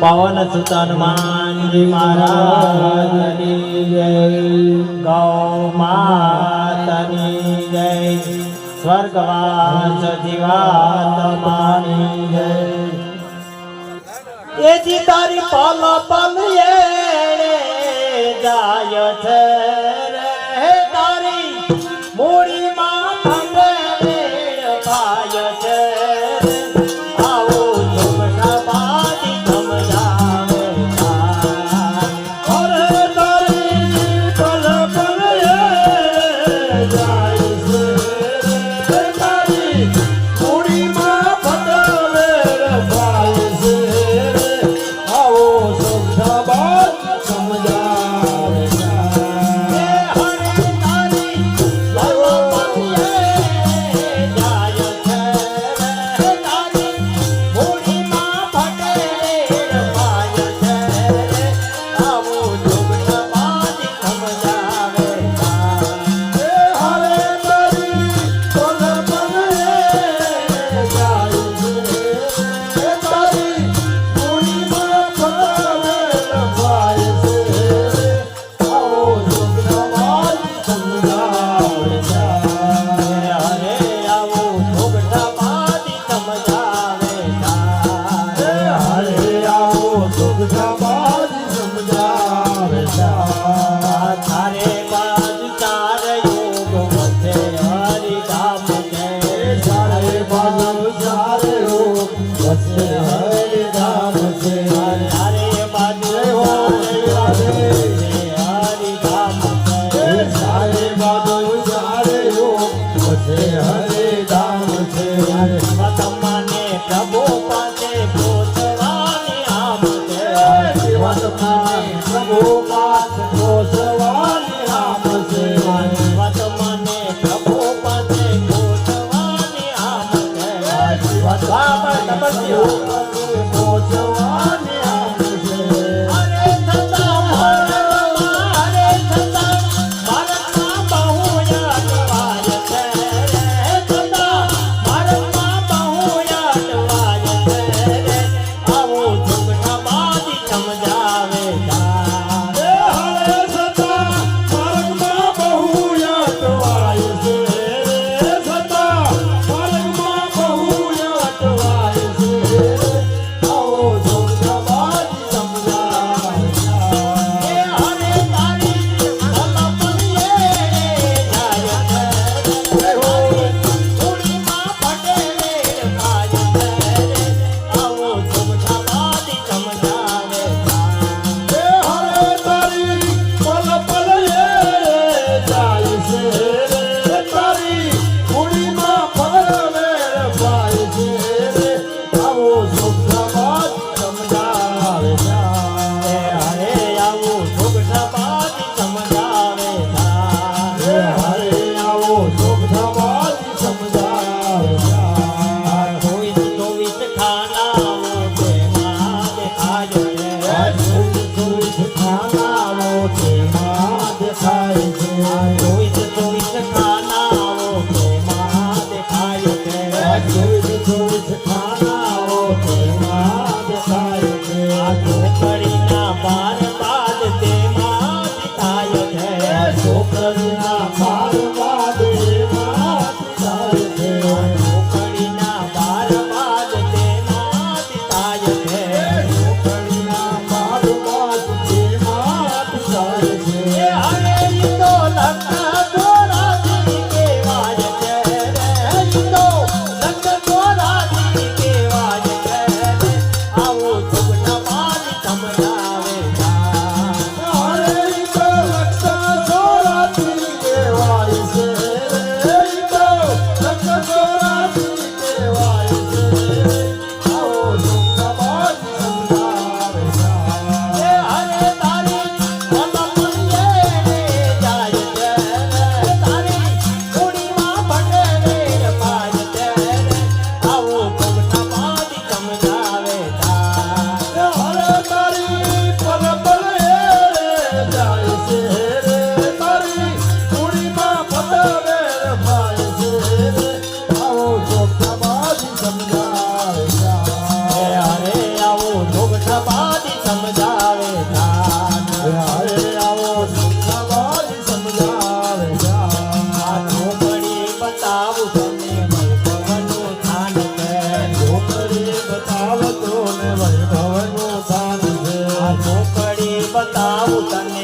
પવન સુત હનુમાનજી મહારાજની જય. ગૌ માતની જય. સ્વર્ગવાસ જીવાત્માની જય. એજી તારી પાલા પાલ 谢 બતાવ તને.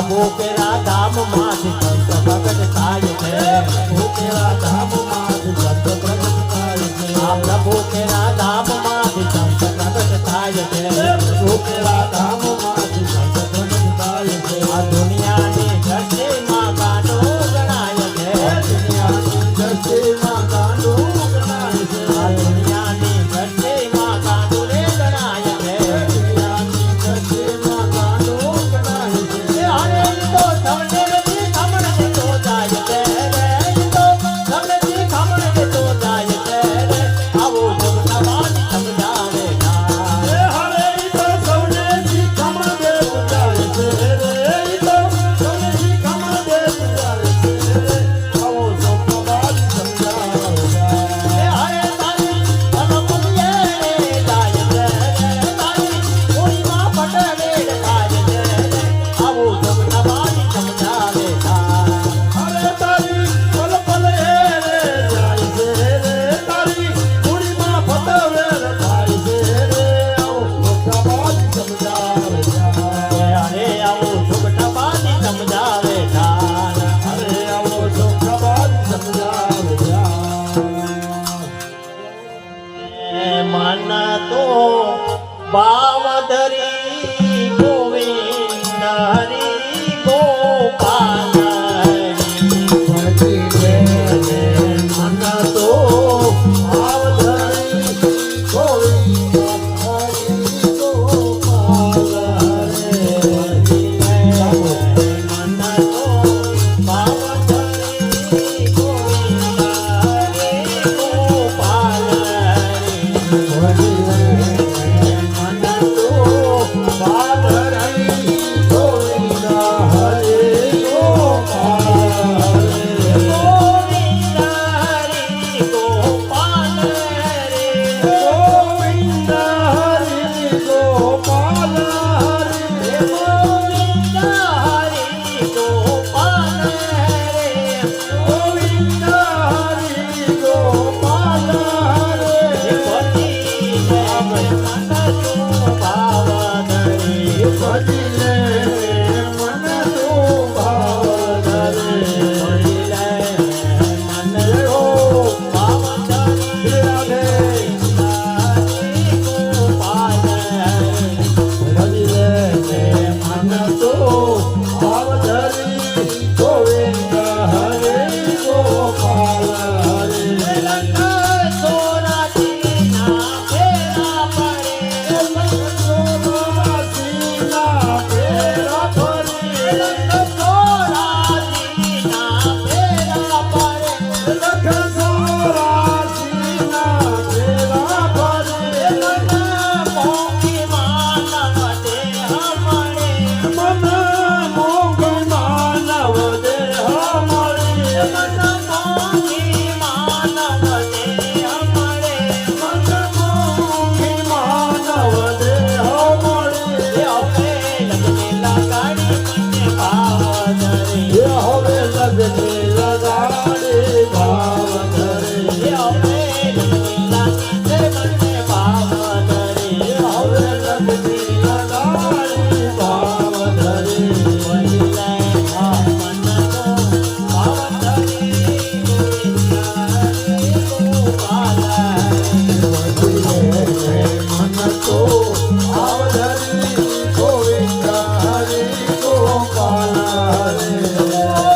આ ધામ પેરા Hallelujah.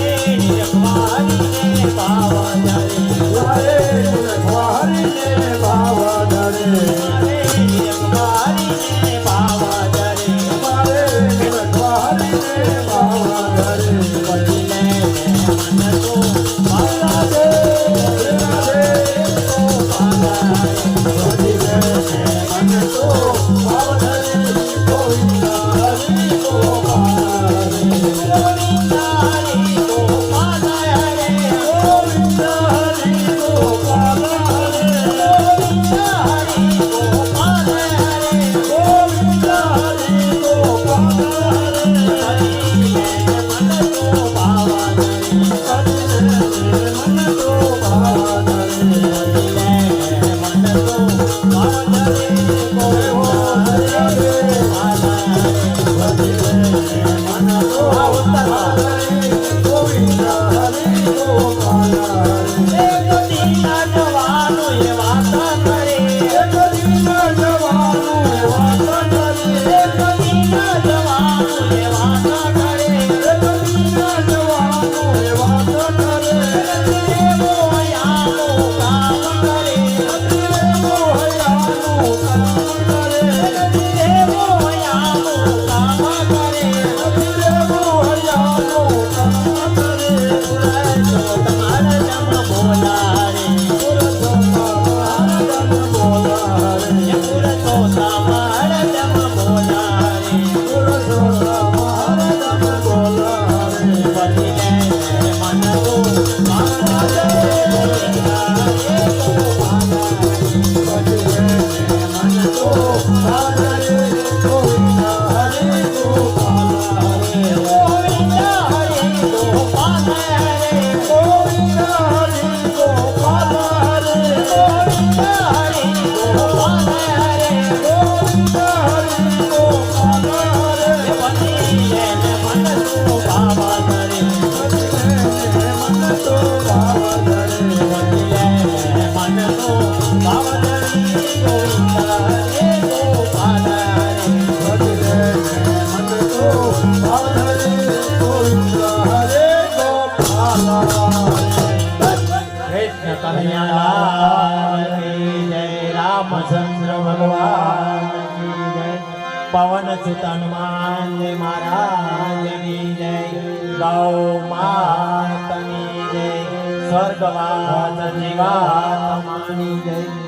Hey. I'm not going. Achyut Hanumanji મહારાજની જય. ગૌ માતની જય. સ્વર્ગવાસ જીવાત્માની જય.